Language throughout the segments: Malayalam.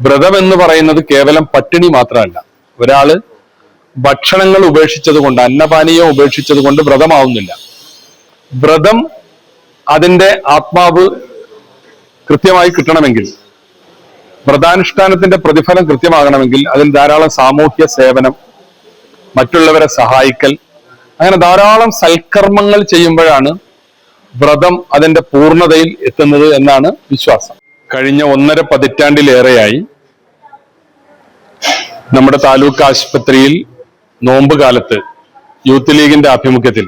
വ്രതം എന്ന് പറയുന്നത് കേവലം പട്ടിണി മാത്രമല്ല. ഒരാൾ ഭക്ഷണങ്ങൾ ഉപേക്ഷിച്ചത് കൊണ്ട് അന്നപാനീയം ഉപേക്ഷിച്ചത് കൊണ്ട് വ്രതമാവുന്നില്ല. വ്രതം അതിന്റെ ആത്മാവ് കൃത്യമായി കിട്ടണമെങ്കിൽ വ്രതാനുഷ്ഠാനത്തിന്റെ പ്രതിഫലം കൃത്യമാകണമെങ്കിൽ അതിൽ ധാരാളം സാമൂഹ്യ സേവനം മറ്റുള്ളവരെ സഹായിക്കൽ അങ്ങനെ ധാരാളം സൽക്കർമ്മങ്ങൾ ചെയ്യുമ്പോഴാണ് വ്രതം അതിന്റെ പൂർണതയിൽ എത്തുന്നത് എന്നാണ് വിശ്വാസം. കഴിഞ്ഞ ഒന്നര പതിറ്റാണ്ടിലേറെയായി നമ്മുടെ താലൂക്ക് ആശുപത്രിയിൽ നോമ്പ് കാലത്ത് യൂത്ത് ലീഗിന്റെ ആഭിമുഖ്യത്തിൽ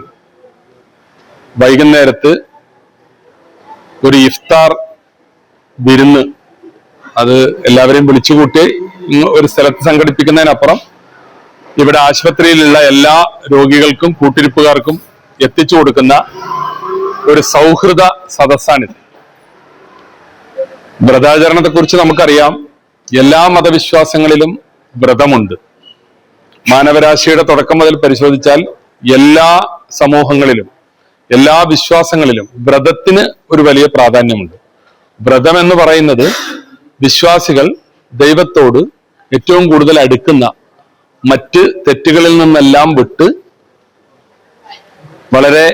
വൈകുന്നേരത്ത് ഒരു ഇഫ്താർ വിരുന്ന് അത് എല്ലാവരെയും വിളിച്ചുകൂട്ടി ഒരു സ്ഥലത്ത് സംഘടിപ്പിക്കുന്നതിനപ്പുറം ഇവിടെ ആശുപത്രിയിലുള്ള എല്ലാ രോഗികൾക്കും കൂട്ടിരിപ്പുകാർക്കും എത്തിച്ചു കൊടുക്കുന്ന ഒരു സൗഹൃദ സദസ്സാണിത്. വ്രതാചരണത്തെ കുറിച്ച് നമുക്കറിയാം. എല്ലാ മതവിശ്വാസങ്ങളിലും വ്രതമുണ്ട്. മാനവരാശിയുടെ തുടക്കം മുതൽ പരിശോധിച്ചാൽ എല്ലാ സമൂഹങ്ങളിലും എല്ലാ വിശ്വാസങ്ങളിലും വ്രതത്തിന് ഒരു വലിയ പ്രാധാന്യമുണ്ട്. വ്രതം എന്ന് പറയുന്നത് വിശ്വാസികൾ ദൈവത്തോട് ഏറ്റവും കൂടുതൽ അടുക്കുന്ന മറ്റ് തെറ്റുകളിൽ നിന്നെല്ലാം വിട്ട് വളരെ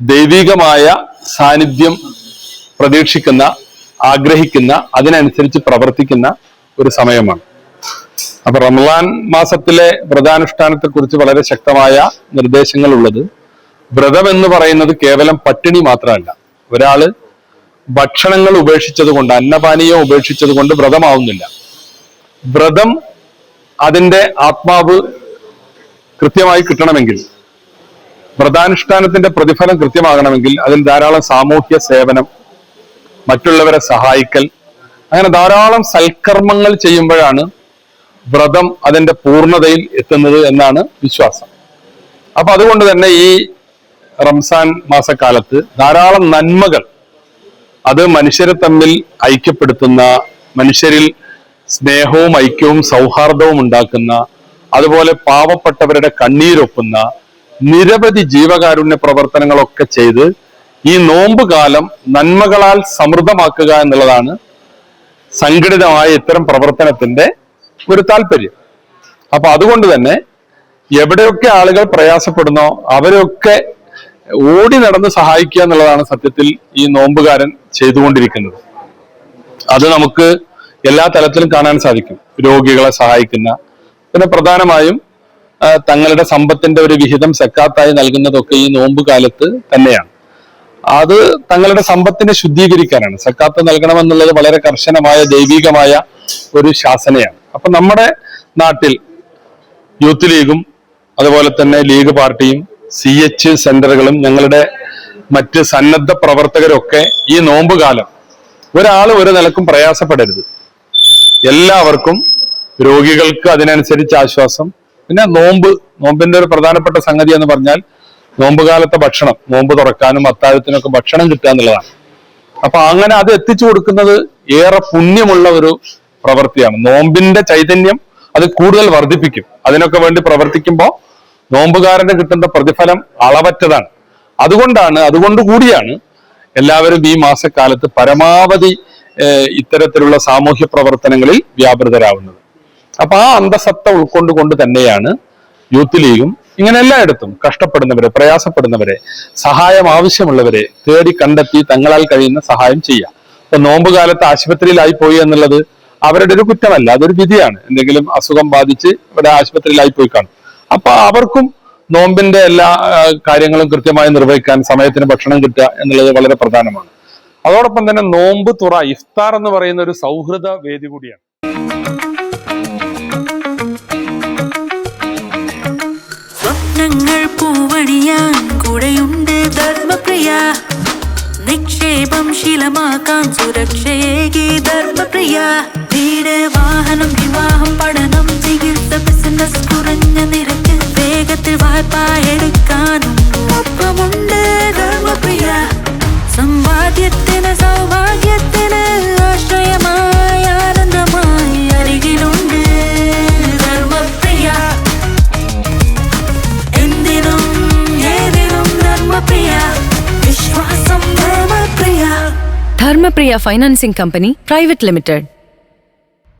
ദൈവികമായ സാന്നിധ്യം പ്രതീക്ഷിക്കുന്ന ആഗ്രഹിക്കുന്ന അതിനനുസരിച്ച് പ്രവർത്തിക്കുന്ന ഒരു സമയമാണ്. അപ്പൊ റമദാൻ മാസത്തിലെ വ്രതാനുഷ്ഠാനത്തെ കുറിച്ച് വളരെ ശക്തമായ നിർദ്ദേശങ്ങൾ ഉള്ളത് വ്രതം എന്ന് പറയുന്നത് കേവലം പട്ടിണി മാത്രമല്ല. ഒരാൾ ഭക്ഷണങ്ങൾ ഉപേക്ഷിച്ചത് കൊണ്ട് അന്നപാനീയം ഉപേക്ഷിച്ചത് കൊണ്ട് വ്രതമാവുന്നില്ല. വ്രതം അതിന്റെ ആത്മാവ് കൃത്യമായി കിട്ടണമെങ്കിൽ വ്രതാനുഷ്ഠാനത്തിന്റെ പ്രതിഫലം കൃത്യമാകണമെങ്കിൽ അതിൽ ധാരാളം സാമൂഹ്യ സേവനം മറ്റുള്ളവരെ സഹായിക്കൽ അങ്ങനെ ധാരാളം സൽക്കർമ്മങ്ങൾ ചെയ്യുമ്പോഴാണ് വ്രതം അതിന്റെ പൂർണതയിൽ എത്തുന്നത് എന്നാണ് വിശ്വാസം. അപ്പൊ അതുകൊണ്ട് തന്നെ ഈ റംസാൻ മാസക്കാലത്ത് ധാരാളം നന്മകൾ അത് മനുഷ്യരെ തമ്മിൽ ഐക്യപ്പെടുത്തുന്ന മനുഷ്യരിൽ സ്നേഹവും ഐക്യവും സൗഹാർദ്ദവും ഉണ്ടാക്കുന്ന അതുപോലെ പാവപ്പെട്ടവരുടെ കണ്ണീരൊപ്പുന്ന നിരവധി ജീവകാരുണ്യ പ്രവർത്തനങ്ങളൊക്കെ ചെയ്ത് ഈ നോമ്പ് കാലം നന്മകളാൽ സമൃദ്ധമാക്കുക എന്നുള്ളതാണ് സംഘടിതമായ ഇത്തരം പ്രവർത്തനത്തിന്റെ ഒരു താല്പര്യം. അപ്പൊ അതുകൊണ്ട് തന്നെ എവിടെയൊക്കെ ആളുകൾ പ്രയാസപ്പെടുന്നോ അവരെയൊക്കെ ഓടി നടന്ന് സഹായിക്കുക എന്നുള്ളതാണ് സത്യത്തിൽ ഈ നോമ്പുകാരൻ ചെയ്തുകൊണ്ടിരിക്കുന്നത്. അത് നമുക്ക് എല്ലാ തലത്തിലും കാണാൻ സാധിക്കും. രോഗികളെ സഹായിക്കുന്ന പിന്നെ പ്രധാനമായും തങ്ങളുടെ സമ്പത്തിന്റെ ഒരു വിഹിതം സക്കാത്തായി നൽകുന്നതൊക്കെ ഈ നോമ്പ് കാലത്ത് തന്നെയാണ്. അത് തങ്ങളുടെ സമ്പത്തിനെ ശുദ്ധീകരിക്കാനാണ്. സക്കാത്ത് നൽകണമെന്നുള്ളത് വളരെ കർശനമായ ദൈവികമായ ഒരു ശാസനയാണ്. അപ്പൊ നമ്മുടെ നാട്ടിൽ യൂത്ത് ലീഗും അതുപോലെ തന്നെ ലീഗ് പാർട്ടിയും സി എച്ച് സെന്ററുകളും ഞങ്ങളുടെ മറ്റ് സന്നദ്ധ പ്രവർത്തകരൊക്കെ ഈ നോമ്പ് കാലം ഒരാൾ ഒരു നിലക്കും പ്രയാസപ്പെടരുത്. എല്ലാവർക്കും രോഗികൾക്ക് അതിനനുസരിച്ച് ആശ്വാസം. പിന്നെ നോമ്പ് നോമ്പിന്റെ ഒരു പ്രധാനപ്പെട്ട സംഗതി എന്ന് പറഞ്ഞാൽ നോമ്പ് കാലത്തെ ഭക്ഷണം നോമ്പ് തുറക്കാനും അത്താഴത്തിനൊക്കെ ഭക്ഷണം കിട്ടുക എന്നുള്ളതാണ്. അപ്പൊ അങ്ങനെ അത് എത്തിച്ചു കൊടുക്കുന്നത് ഏറെ പുണ്യമുള്ള ഒരു പ്രവൃത്തിയാണ്. നോമ്പിന്റെ ചൈതന്യം അത് കൂടുതൽ വർദ്ധിപ്പിക്കും. അതിനൊക്കെ വേണ്ടി പ്രവർത്തിക്കുമ്പോൾ നോമ്പുകാരന് കിട്ടുന്ന പ്രതിഫലം അളവറ്റതാണ്. അതുകൊണ്ടാണ് അതുകൊണ്ട് കൂടിയാണ് എല്ലാവരും ഈ മാസക്കാലത്ത് പരമാവധി ഇത്തരത്തിലുള്ള സാമൂഹ്യ പ്രവർത്തനങ്ങളിൽ വ്യാപൃതരാവുന്നത്. അപ്പൊ ആ അന്തസത്ത ഉൾക്കൊണ്ടുകൊണ്ട് തന്നെയാണ് യൂത്ത് ലീഗും ഇങ്ങനെ എല്ലായിടത്തും കഷ്ടപ്പെടുന്നവരെ പ്രയാസപ്പെടുന്നവരെ സഹായം ആവശ്യമുള്ളവരെ തേടി കണ്ടെത്തി തങ്ങളാൽ കഴിയുന്ന സഹായം ചെയ്യുക ഇപ്പൊ നോമ്പ് കാലത്ത് ആശുപത്രിയിലായി പോയി എന്നുള്ളത് അവരുടെ ഒരു കുറ്റമല്ല അതൊരു വിധിയാണ്. എന്തെങ്കിലും അസുഖം ബാധിച്ച് ഇവിടെ ആശുപത്രിയിലായി പോയി കാണും. അപ്പൊ അവർക്കും നോമ്പിന്റെ എല്ലാ കാര്യങ്ങളും കൃത്യമായി നിർവഹിക്കാൻ സമയത്തിന് ഭക്ഷണം കിട്ടുക എന്നുള്ളത് വളരെ പ്രധാനമാണ്. അതോടൊപ്പം തന്നെ നോമ്പ് തുറ ഇഫ്താർ എന്ന് പറയുന്ന ഒരു സൗഹൃദ വേദി കൂടിയാണ്. പൂവണിയാൻ കൂടെയുണ്ട് ധർമ്മപ്രിയ. നിക്ഷേപം ശീലമാക്കാൻ സുരക്ഷയേകി ധർമ്മപ്രിയ. വീട് വാഹനം വിവാഹം പഠനം ചികിത്സ വിശ്വാസം Dharmapriya Dharmapriya financing company private limited